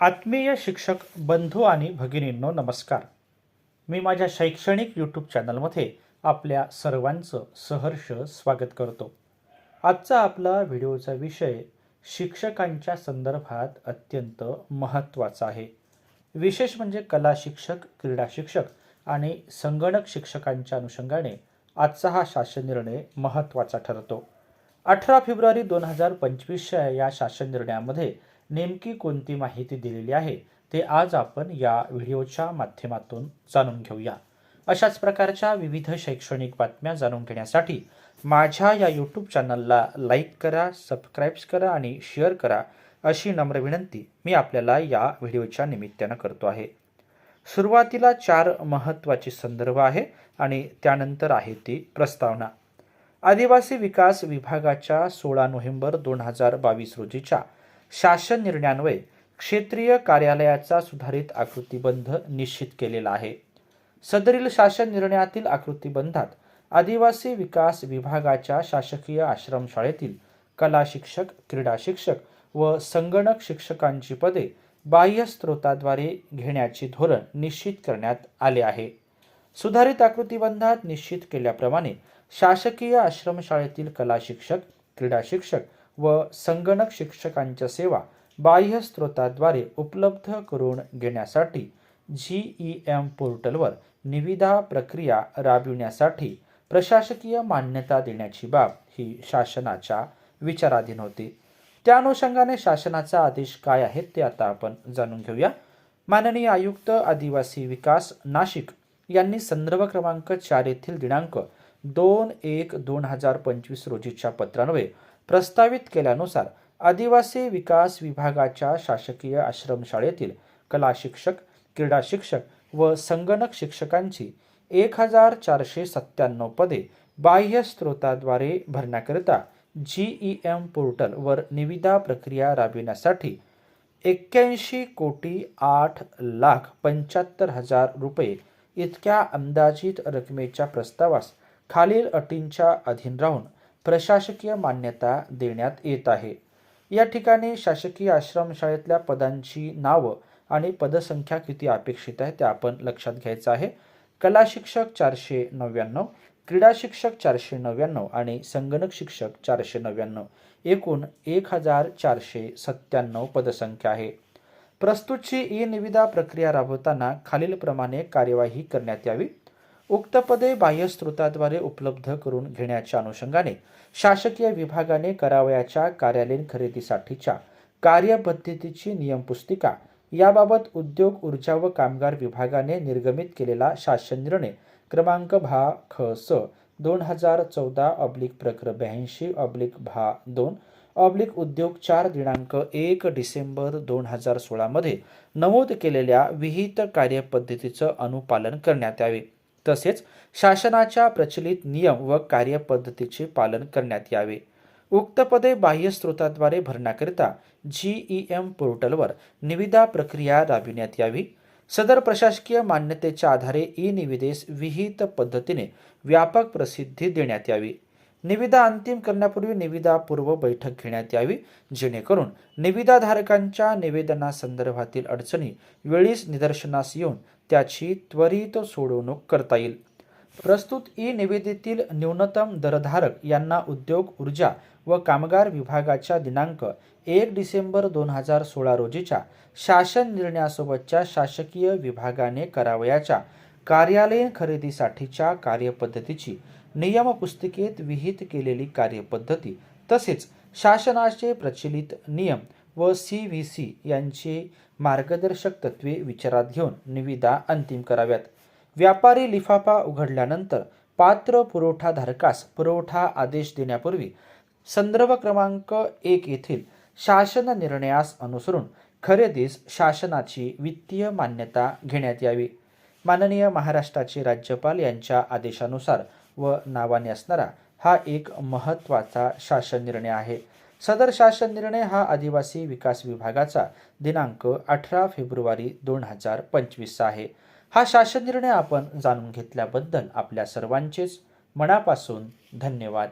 आत्मीय शिक्षक बंधू आणि भगिनींनो नमस्कार. मी माझ्या शैक्षणिक यूट्यूब चॅनलमध्ये आपल्या सर्वांचं सहर्ष स्वागत करतो. आजचा आपला व्हिडिओचा विषय शिक्षकांच्या संदर्भात अत्यंत महत्त्वाचा आहे. विशेष म्हणजे कला शिक्षक क्रीडा शिक्षक आणि संगणक शिक्षकांच्या अनुषंगाने आजचा हा शासन निर्णय महत्त्वाचा ठरतो. अठरा फेब्रुवारी दोन हजार पंचवीसच्या या शासन निर्णयामध्ये नेमकी कोणती माहिती दिलेली आहे ते आज आपण या व्हिडिओच्या माध्यमातून जाणून घेऊया. अशाच प्रकारच्या विविध शैक्षणिक बातम्या जाणून घेण्यासाठी माझ्या या यूट्यूब चॅनलला लाईक करा सबस्क्राईब्स करा आणि शेअर करा अशी नम्र विनंती मी आपल्याला या व्हिडिओच्या निमित्तानं करतो आहे. सुरुवातीला चार महत्त्वाचे संदर्भ आहे आणि त्यानंतर आहे ती प्रस्तावना. आदिवासी विकास विभागाच्या सोळा नोव्हेंबर दोन हजार बावीस रोजीच्या शासन निर्णयान्वये क्षेत्रीय कार्यालयाचा सुधारित आकृतीबंध निश्चित केलेला आहे. सदरील शासन निर्णयातील आकृतीबंधात आदिवासी विकास विभागाच्या शासकीय आश्रमशाळेतील कला शिक्षक क्रीडा शिक्षक व संगणक शिक्षकांची पदे बाह्य स्रोताद्वारे घेण्याचे धोरण निश्चित करण्यात आले आहे. सुधारित आकृतीबंधात निश्चित केल्याप्रमाणे शासकीय आश्रमशाळेतील कला शिक्षक क्रीडा शिक्षक व संगणक शिक्षकांच्या सेवा बाह्य स्रोताद्वारे उपलब्ध करून घेण्यासाठी जी ई एम पोर्टलवर निविदा प्रक्रिया राबविण्यासाठी प्रशासकीय मान्यता देण्याची बाब ही शासनाच्या विचाराधीन होती. त्या अनुषंगाने शासनाचा आदेश काय आहे ते आता आपण जाणून घेऊया. माननीय आयुक्त आदिवासी विकास नाशिक यांनी संदर्भ क्रमांक चार येथील दिनांक दोन एक दोन हजार पंचवीस रोजीच्या पत्रान्वये प्रस्तावित केल्यानुसार आदिवासी विकास विभागाच्या शासकीय आश्रमशाळेतील कला शिक्षक क्रीडा शिक्षक व संगणक शिक्षकांची एक हजार चारशे सत्त्याण्णव पदे बाह्य स्रोताद्वारे भरण्याकरिता जी ई एम पोर्टलवर निविदा प्रक्रिया राबविण्यासाठी एक्क्याऐंशी कोटी आठ लाख पंच्याहत्तर हजार रुपये इतक्या अंदाजित रकमेच्या प्रस्तावास खालील अटींच्या अधीन राहून प्रशासकीय मान्यता देण्यात येत आहे. या ठिकाणी शासकीय आश्रमशाळेतल्या पदांची नावं आणि पदसंख्या किती अपेक्षित आहे ते आपण लक्षात घ्यायचं आहे. कला शिक्षक चारशे नव्याण्णव क्रीडा शिक्षक चारशे नव्याण्णव आणि संगणक शिक्षक चारशे नव्याण्णव एकूण एक हजार चारशे सत्त्याण्णव पदसंख्या आहे. प्रस्तुतची ई निविदा प्रक्रिया राबवताना खालीलप्रमाणे कार्यवाही करण्यात यावी. उक्त पदे बाह्य स्रोताद्वारे उपलब्ध करून घेण्याच्या अनुषंगाने शासकीय विभागाने करावयाच्या कार्यालयीन खरेदीसाठीच्या कार्यपद्धतीची नियमपुस्तिका याबाबत उद्योग ऊर्जा व कामगार विभागाने निर्गमित केलेला शासन निर्णय क्रमांक भा ख स दोन हजार चौदा ऑब्लिक प्रक्र ब्याऐंशी ऑब्लिक भा दोन ऑब्लिक उद्योग चार दिनांक एक डिसेंबर दोन हजार सोळामध्ये नमूद केलेल्या विहित कार्यपद्धतीचं अनुपालन करण्यात यावे. तसेच शासनाच्या प्रचलित नियम व कार्यपद्धतीचे पालन करण्यात यावे. उक्त पदे बाह्य स्रोताद्वारे भरण्याकरिता जी ई एम पोर्टलवर निविदा प्रक्रिया राबविण्यात यावी. सदर प्रशासकीय मान्यतेच्या आधारे ई निविदेस विहित पद्धतीने व्यापक प्रसिद्धी देण्यात यावी. निविदा अंतिम करण्यापूर्वी निविदा पूर्व बैठक घेण्यात यावी जेणेकरून निविदाधारकांच्या निवेदनासंदर्भातील अडचणी वेळीच निदर्शनास येऊन त्याची त्वरित सोडवणूक करता येईल. प्रस्तुत ई निविदेतील न्यूनतम दरधारक यांना उद्योग ऊर्जा व कामगार विभागाच्या दिनांक एक डिसेंबर दोन हजार सोळा रोजीच्या शासन निर्णयासोबतच्या शासकीय विभागाने करावयाच्या कार्यालयीन खरेदीसाठीच्या कार्यपद्धतीची नियमपुस्तिकेत विहित केलेली कार्यपद्धती तसेच शासनाचे प्रचलित नियम व सी व्ही सी यांची मार्गदर्शक तत्त्वे विचारात घेऊन निविदा अंतिम कराव्यात. व्यापारी लिफाफा उघडल्यानंतर पात्र पुरवठाधारकास पुरवठा आदेश देण्यापूर्वी संदर्भ क्रमांक एक येथील शासन निर्णयास अनुसरून खरेदीस शासनाची वित्तीय मान्यता घेण्यात यावी. माननीय महाराष्ट्राचे राज्यपाल यांच्या आदेशानुसार व नावाने असणारा हा एक महत्त्वाचा शासन निर्णय आहे. सदर शासन निर्णय हा आदिवासी विकास विभागाचा दिनांक अठरा फेब्रुवारी दोन हजार पंचवीसचा आहे. हा शासन निर्णय आपण जाणून घेतल्याबद्दल आपल्या सर्वांचेच मनापासून धन्यवाद.